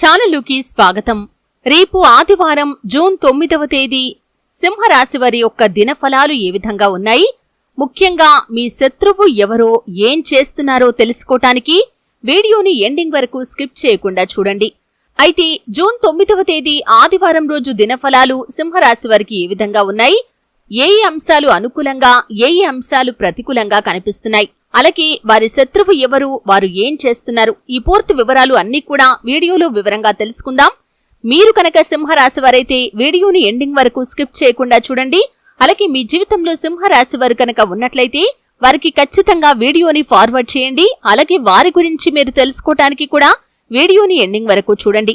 ఛానలుకి స్వాగతం. రేపు ఆదివారం జూన్ తొమ్మిదవ తేదీ సింహరాశి వారి యొక్క దినఫలాలు ఏ విధంగా ఉన్నాయి? ముఖ్యంగా మీ శత్రువు ఎవరో ఏం చేస్తున్నారో తెలుసుకోటానికి వీడియోని ఎండింగ్ వరకు స్కిప్ చేయకుండా చూడండి. అయితే జూన్ తొమ్మిదవ తేదీ ఆదివారం రోజు దినఫలాలు సింహరాశి వారికి ఏ విధంగా ఉన్నాయి? ఏ ఏ అంశాలు అనుకూలంగా ఏ ఏ అంశాలు ప్రతికూలంగా కనిపిస్తున్నాయి? అలాగే వారి శత్రువు ఎవరు వారు ఏం చేస్తున్నారు? ఈ పూర్తి వివరాలు అన్నీ కూడా వీడియోలో వివరంగా తెలుసుకుందాం. మీరు కనుక సింహరాశి వారైతే వీడియోని ఎండింగ్ వరకు స్కిప్ చేయకుండా చూడండి. అలాగే మీ జీవితంలో సింహరాశి వారు కనుక ఉన్నట్లయితే వారికి ఖచ్చితంగా వీడియోని ఫార్వర్డ్ చేయండి. అలాగే వారి గురించి మీరు తెలుసుకోవటానికి కూడా వీడియోని ఎండింగ్ వరకు చూడండి.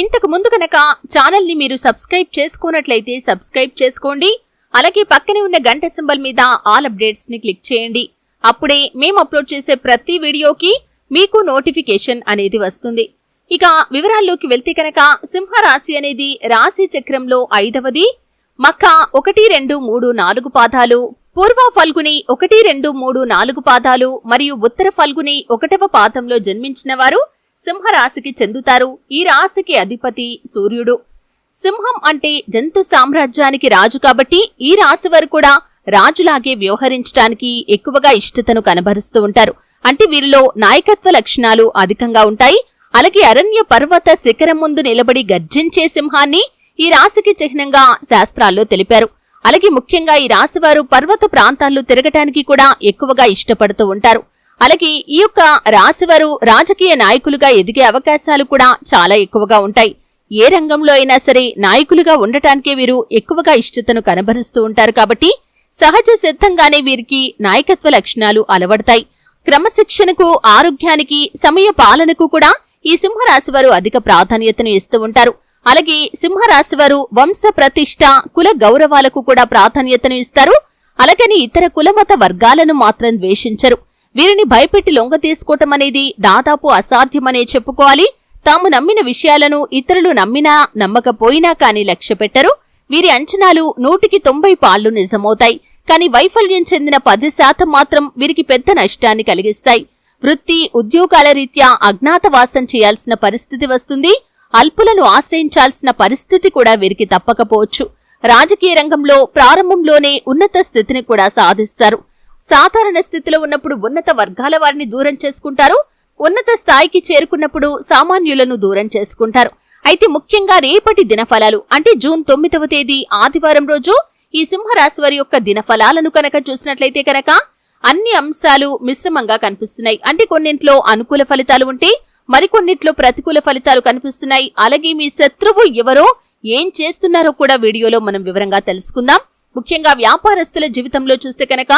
ఇంతకు ముందు కనుక ఛానల్ని మీరు సబ్స్క్రైబ్ చేసుకున్నట్లయితే సబ్స్క్రైబ్ చేసుకోండి. అలాగే పక్కనే ఉన్న గంట సింబల్ మీద ఆల్ అప్డేట్స్ని క్లిక్ చేయండి. అప్పుడే మేము అప్లోడ్ చేసే ప్రతి వీడియోకి మీకు నోటిఫికేషన్ అనేది వస్తుంది. ఇక వివరాల్లోకి వెళ్తే కనుక సింహరాశి అనేది రాశి చక్రంలో ఐదవది. మక్క ఒకటి రెండు మూడు నాలుగు పాదాలు పూర్వ ఫల్గుని ఒకటి రెండు మూడు నాలుగు పాదాలు మరియు ఉత్తర ఫల్గుని ఒకటవ పాదంలో జన్మించిన వారు సింహరాశికి చెందుతారు. ఈ రాశికి అధిపతి సూర్యుడు. సింహం అంటే జంతు సామ్రాజ్యానికి రాజు కాబట్టి ఈ రాశి వారు కూడా రాజులాగే వ్యవహరించడానికి ఎక్కువగా ఇష్టతను కనబరుస్తూ ఉంటారు. అంటే వీరిలో నాయకత్వ లక్షణాలు అధికంగా ఉంటాయి. అలాగే అరణ్య పర్వత శిఖరం ముందు నిలబడి గర్జించే సింహాన్ని ఈ రాశికి చిహ్నంగా శాస్త్రాల్లో తెలిపారు. అలాగే ముఖ్యంగా ఈ రాశివారు పర్వత ప్రాంతాల్లో తిరగటానికి కూడా ఎక్కువగా ఇష్టపడుతూ ఉంటారు. అలాగే ఈ యొక్క రాశివారు రాజకీయ నాయకులుగా ఎదిగే అవకాశాలు కూడా చాలా ఎక్కువగా ఉంటాయి. ఏ రంగంలో అయినా సరే నాయకులుగా ఉండటానికే వీరు ఎక్కువగా ఇష్టతను కనబరుస్తూ ఉంటారు కాబట్టి సహజ సిద్ధంగానే వీరికి నాయకత్వ లక్షణాలు అలవడతాయి. క్రమశిక్షణకు ఆరోగ్యానికి సమయ పాలనకు కూడా ఈ సింహరాశి వారు అధిక ప్రాధాన్యతను ఇస్తూ ఉంటారు. అలాగే సింహరాశి వారు వంశ ప్రతిష్ట కుల గౌరవాలకు కూడా ప్రాధాన్యతను ఇస్తారు. అలాగని ఇతర కులమత వర్గాలను మాత్రం ద్వేషించరు. వీరిని భయపెట్టి లొంగ తీసుకోవటం అనేది దాదాపు అసాధ్యమనే చెప్పుకోవాలి. తాము నమ్మిన విషయాలను ఇతరులు నమ్మినా నమ్మకపోయినా కాని లక్ష్యపెట్టరు వీరి అంచనాలు నూటికి తొంభై పాళ్ళు నిజమవుతాయి. కానీ వైఫల్యం చెందిన పది శాతం మాత్రం వీరికి పెద్ద నష్టాన్ని కలిగిస్తాయి. వృత్తి ఉద్యోగాల రీత్యా అజ్ఞాతవాసం చేయాల్సిన పరిస్థితి వస్తుంది. అల్పులను ఆశ్రయించాల్సిన పరిస్థితి కూడా వీరికి తప్పకపోవచ్చు. రాజకీయ రంగంలో ప్రారంభంలోనే ఉన్నత స్థితిని కూడా సాధిస్తారు. సాధారణ స్థితిలో ఉన్నప్పుడు ఉన్నత వర్గాల వారిని దూరం చేసుకుంటారు. ఉన్నత స్థాయికి చేరుకున్నప్పుడు సామాన్యులను దూరం చేసుకుంటారు. అయితే ముఖ్యంగా రేపటి దినఫలాలు అంటే జూన్ తొమ్మిదవ తేదీ ఆదివారం రోజు ఈ సింహరాశి వారి యొక్క దినఫలాలను కనుక చూసినట్లయితే కనుక అన్ని అంశాలు మిశ్రమంగా కనిపిస్తున్నాయి. అంటే కొన్నింట్లో అనుకూల ఫలితాలు ఉంటే మరికొన్నిట్లో ప్రతికూల ఫలితాలు కనిపిస్తున్నాయి. అలాగే మీ శత్రువు ఎవరో ఏం చేస్తున్నారో కూడా వీడియోలో మనం వివరంగా తెలుసుకుందాం. ముఖ్యంగా వ్యాపారస్తుల జీవితంలో చూస్తే కనుక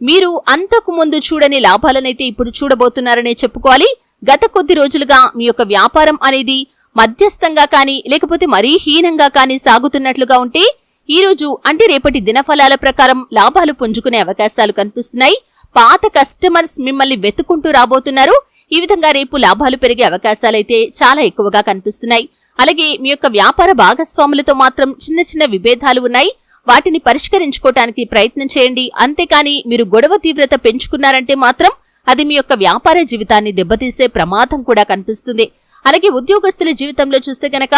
మీరు అంతకు ముందు చూడని లాభాలనైతే ఇప్పుడు చూడబోతున్నారనే చెప్పుకోవాలి. గత కొద్ది రోజులుగా మీ యొక్క వ్యాపారం అనేది మధ్యస్థంగా కానీ లేకపోతే మరీ హీనంగా కానీ సాగుతున్నట్లుగా ఉంటే ఈ రోజు అంటే రేపటి దినఫలాల ప్రకారం లాభాలు పుంజుకునే అవకాశాలు కనిపిస్తున్నాయి. పాత కస్టమర్స్ మిమ్మల్ని వెతుకుంటూ రాబోతున్నారు. ఈ విధంగా రేపు లాభాలు పెరిగే అవకాశాలైతే చాలా ఎక్కువగా కనిపిస్తున్నాయి. అలాగే మీ యొక్క వ్యాపార భాగస్వాములతో మాత్రం చిన్న చిన్న విభేదాలు ఉన్నాయి. వాటిని పరిష్కరించుకోవటానికి ప్రయత్నం చేయండి. అంతేకాని మీరు గొడవ తీవ్రత పెంచుకున్నారంటే మాత్రం అది మీ యొక్క వ్యాపార జీవితాన్ని దెబ్బతీసే ప్రమాదం కూడా కనిపిస్తుంది. అలాగే ఉద్యోగస్తుల జీవితంలో చూస్తే గనక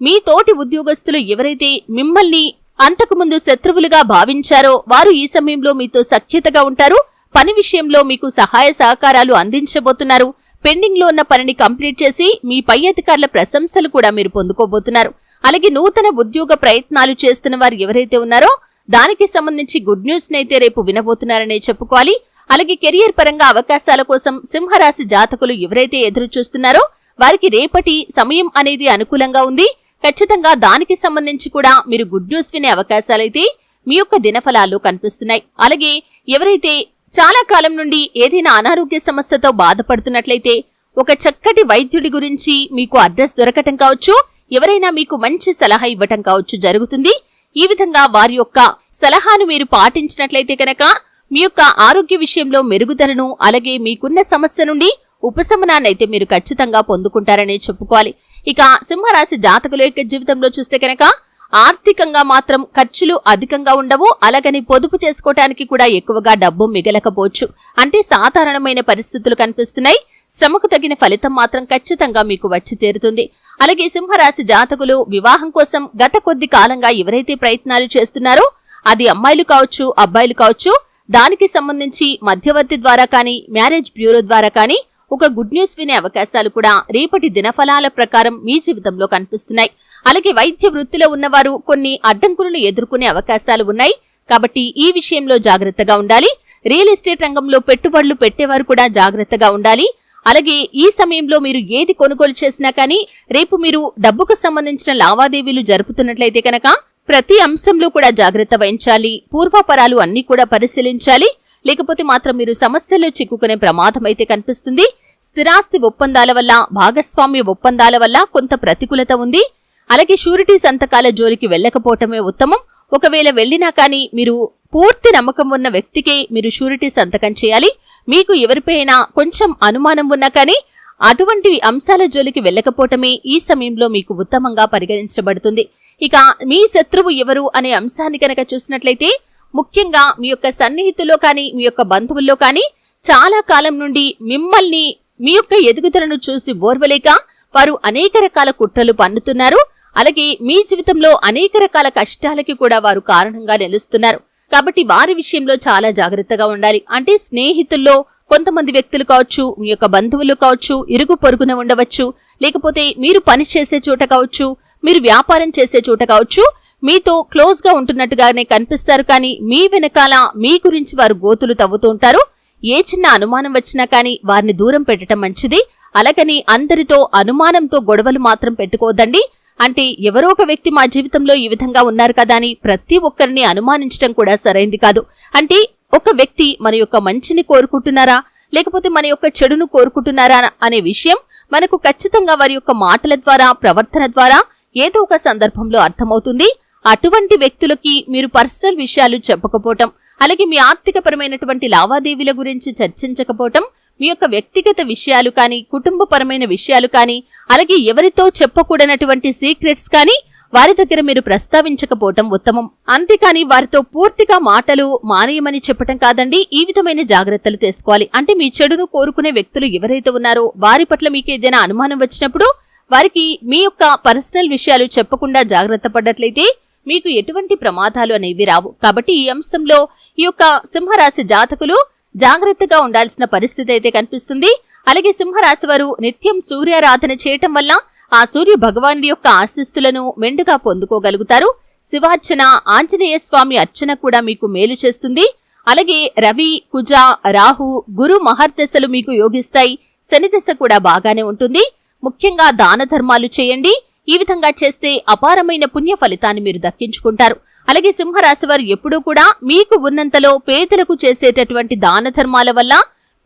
మీ తోటి ఉద్యోగస్తులు ఎవరైతే మిమ్మల్ని అంతకుముందు శత్రువులుగా భావించారో వారు ఈ సమయంలో మీతో సఖ్యతగా ఉంటారు. పని విషయంలో మీకు సహాయ సహకారాలు అందించబోతున్నారు. పెండింగ్లో ఉన్న పనిని కంప్లీట్ చేసి మీ పై అధికారుల ప్రశంసలు కూడా మీరు పొందుకోబోతున్నారు. అలాగే నూతన ఉద్యోగ ప్రయత్నాలు చేస్తున్న వారు ఎవరైతే ఉన్నారో దానికి సంబంధించి గుడ్ న్యూస్ నైతే రేపు వినబోతున్నారనే చెప్పుకోవాలి. అలాగే కెరియర్ పరంగా అవకాశాల కోసం సింహరాశి జాతకులు ఎవరైతే ఎదురు చూస్తున్నారో వారికి రేపటి సమయం అనేది అనుకూలంగా ఉంది. ఖచ్చితంగా దానికి సంబంధించి కూడా మీరు గుడ్ న్యూస్ వినే అవకాశాలైతే మీ యొక్క దినఫలాల్లో కనిపిస్తున్నాయి. అలాగే ఎవరైతే చాలా కాలం నుండి ఏదైనా అనారోగ్య సమస్యతో బాధపడుతున్నట్లయితే ఒక చక్కటి వైద్యుడి గురించి మీకు అడ్రస్ దొరకటం కావచ్చు. ఎవరైనా మీకు మంచి సలహా ఇవ్వటం కావచ్చు జరుగుతుంది. ఈ విధంగా వారి యొక్క సలహాను మీరు పాటించినట్లయితే కనుక మీ యొక్క ఆరోగ్య విషయంలో మెరుగుదలను అలాగే మీకున్న సమస్య నుండి ఉపశమనాన్నైతే మీరు ఖచ్చితంగా పొందుకుంటారనే చెప్పుకోవాలి. ఇక సింహరాశి జాతకుల యొక్క జీవితంలో చూస్తే కనుక ఆర్థికంగా మాత్రం ఖర్చులు అధికంగా ఉండవు. అలాగని పొదుపు చేసుకోవటానికి కూడా ఎక్కువగా డబ్బు మిగలకపోవచ్చు. అంటే సాధారణమైన పరిస్థితులు కనిపిస్తున్నాయి. శ్రమకు తగిన ఫలితం మాత్రం ఖచ్చితంగా మీకు వచ్చి తీరుతుంది. అలాగే సింహరాశి జాతకులు వివాహం కోసం గత కొద్ది కాలంగా ఎవరైతే ప్రయత్నాలు చేస్తున్నారో అది అమ్మాయిలు కావచ్చు అబ్బాయిలు కావచ్చు దానికి సంబంధించి మధ్యవర్తి ద్వారా కానీ మ్యారేజ్ బ్యూరో ద్వారా కానీ ఒక గుడ్ న్యూస్ వినే అవకాశాలు కూడా రేపటి దినఫలాల ప్రకారం మీ జీవితంలో కనిపిస్తున్నాయి. అలాగే వైద్య వృత్తిలో ఉన్నవారు కొన్ని అడ్డంకులను ఎదుర్కొనే అవకాశాలు ఉన్నాయి. కాబట్టి ఈ విషయంలో జాగ్రత్తగా ఉండాలి. రియల్ ఎస్టేట్ రంగంలో పెట్టుబడులు పెట్టేవారు కూడా జాగ్రత్తగా ఉండాలి. అలాగే ఈ సమయంలో మీరు ఏది కొనుగోలు చేసినా కానీ రేపు మీరు డబ్బుకు సంబంధించిన లావాదేవీలు జరుపుతున్నట్లయితే కనుక ప్రతి అంశంలో కూడా జాగ్రత్త వహించాలి. పూర్వాపరాలు అన్ని కూడా పరిశీలించాలి. లేకపోతే మాత్రం మీరు సమస్యల్లో చిక్కుకునే ప్రమాదం అయితే కనిపిస్తుంది. స్థిరాస్తి ఒప్పందాల వల్ల భాగస్వామ్య ఒప్పందాల వల్ల కొంత ప్రతికూలత ఉంది. అలాగే షూరిటీ సంతకాల జోలికి వెళ్ళకపోవటమే ఉత్తమం. ఒకవేళ వెళ్ళినా కానీ మీరు పూర్తి నమ్మకం ఉన్న వ్యక్తికే మీరు షూరిటీ సంతకం చేయాలి. మీకు ఎవరిపైనా కొంచెం అనుమానం ఉన్నా కానీ అటువంటి అంశాల జోలికి వెళ్ళకపోవటమే ఈ సమయంలో మీకు ఉత్తమంగా పరిగణించబడుతుంది. ఇక మీ శత్రువు ఎవరు అనే అంశాన్ని కనుక చూసినట్లయితే ముఖ్యంగా మీ యొక్క సన్నిహితుల్లో కానీ మీ యొక్క బంధువుల్లో కానీ చాలా కాలం నుండి మిమ్మల్ని మీ యొక్క ఎదుగుదలను చూసి ఓర్వలేక వారు అనేక రకాల కుట్రలు పన్నుతున్నారు. అలాగే మీ జీవితంలో అనేక రకాల కష్టాలకి కూడా వారు కారణంగా నిలుస్తున్నారు. కాబట్టి వారి విషయంలో చాలా జాగ్రత్తగా ఉండాలి. అంటే స్నేహితుల్లో కొంతమంది వ్యక్తులు కావచ్చు మీ యొక్క బంధువులు కావచ్చు ఇరుగు పొరుగున ఉండవచ్చు లేకపోతే మీరు పని చేసే చోట కావచ్చు మీరు వ్యాపారం చేసే చోట కావచ్చు మీతో క్లోజ్గా ఉంటున్నట్టుగానే కనిపిస్తారు. కానీ మీ వెనకాల మీ గురించి వారు గోతులు తవ్వుతూ ఉంటారు. ఏ చిన్న అనుమానం వచ్చినా కానీ వారిని దూరం పెట్టడం మంచిది. అలాగని అందరితో అనుమానంతో గొడవలు మాత్రం పెట్టుకోదండి అంటే ఎవరో ఒక వ్యక్తి మా జీవితంలో ఈ విధంగా ఉన్నారు కదా అని ప్రతి ఒక్కరిని అనుమానించడం కూడా సరైంది కాదు. అంటే ఒక వ్యక్తి మన యొక్క మంచిని కోరుకుంటున్నారా? లేకపోతే మన యొక్క చెడును కోరుకుంటున్నారా అనే విషయం మనకు ఖచ్చితంగా వారి యొక్క మాటల ద్వారా ప్రవర్తన ద్వారా ఏదో ఒక సందర్భంలో అర్థమవుతుంది. అటువంటి వ్యక్తులకి మీరు పర్సనల్ విషయాలు చెప్పకపోవటం అలాగే మీ ఆర్థికపరమైనటువంటి లావాదేవీల గురించి చర్చించకపోవటం మీ యొక్క వ్యక్తిగత విషయాలు కానీ కుటుంబపరమైన విషయాలు కానీ అలాగే ఎవరితో చెప్పకూడనటువంటి సీక్రెట్స్ కానీ వారి దగ్గర మీరు ప్రస్తావించకపోవటం ఉత్తమం. అంతేకాని వారితో పూర్తిగా మాటలు మానేయమని చెప్పటం కాదండి. ఈ విధమైన జాగ్రత్తలు తీసుకోవాలి. అంటే మీ చెడును కోరుకునే వ్యక్తులు ఎవరైతే ఉన్నారో వారి పట్ల మీకు ఏదైనా అనుమానం వచ్చినప్పుడు వారికి మీ యొక్క పర్సనల్ విషయాలు చెప్పకుండా జాగ్రత్త పడ్డట్లయితే మీకు ఎటువంటి ప్రమాదాలు అనేవి రావు. కాబట్టి ఈ అంశంలో ఈ యొక్క సింహరాశి జాతకులు జాగ్రత్తగా ఉండాల్సిన పరిస్థితి అయితే కనిపిస్తుంది. అలాగే సింహరాశి వారు నిత్యం సూర్యారాధన చేయటం వల్ల ఆ సూర్య భగవానుడి యొక్క ఆశీస్సులను మెండుగా పొందుకోగలుగుతారు. శివార్చన ఆంజనేయ స్వామి అర్చన కూడా మీకు మేలు చేస్తుంది. అలాగే రవి కుజ రాహు గురు మహర్దశలు మీకు యోగిస్తాయి. శనిదశ కూడా బాగానే ఉంటుంది. ముఖ్యంగా దాన ధర్మాలు చేయండి. ఈ విధంగా చేస్తే అపారమైన పుణ్య ఫలితాన్ని మీరు దక్కించుకుంటారు. అలాగే సింహరాశి వారు ఎప్పుడూ కూడా మీకు ఉన్నంతలో పేదలకు చేసేటటువంటి దాన ధర్మాల వల్ల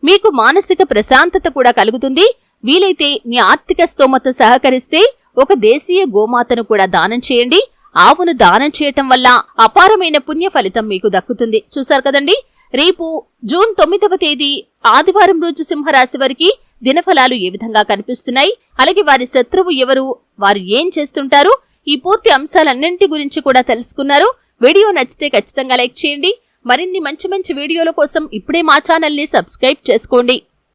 మీకు మానసిక ప్రశాంతత కూడా కలుగుతుంది. వీలైతే మీ ఆర్థిక స్తోమత సహకరిస్తే ఒక దేశీయ గోమాతను కూడా దానం చేయండి. ఆవును దానం చేయటం వల్ల అపారమైన పుణ్య ఫలితం మీకు దక్కుతుంది. చూశారు కదండి? రేపు జూన్ తొమ్మిదవ తేదీ ఆదివారం రోజు సింహరాశి వారికి దినఫలాలు ఏ విధంగా కనిపిస్తున్నాయి? అలాగే వారి శత్రువు ఎవరు? వారు ఏం చేస్తుంటారు? ఈ పూర్తి అంశాలన్నింటి గురించి కూడా తెలుసుకున్నారు. వీడియో నచ్చితే ఖచ్చితంగా లైక్ చేయండి. మరిన్ని మంచి మంచి వీడియోల కోసం ఇప్పుడే మా ఛానల్ని సబ్స్క్రైబ్ చేసుకోండి.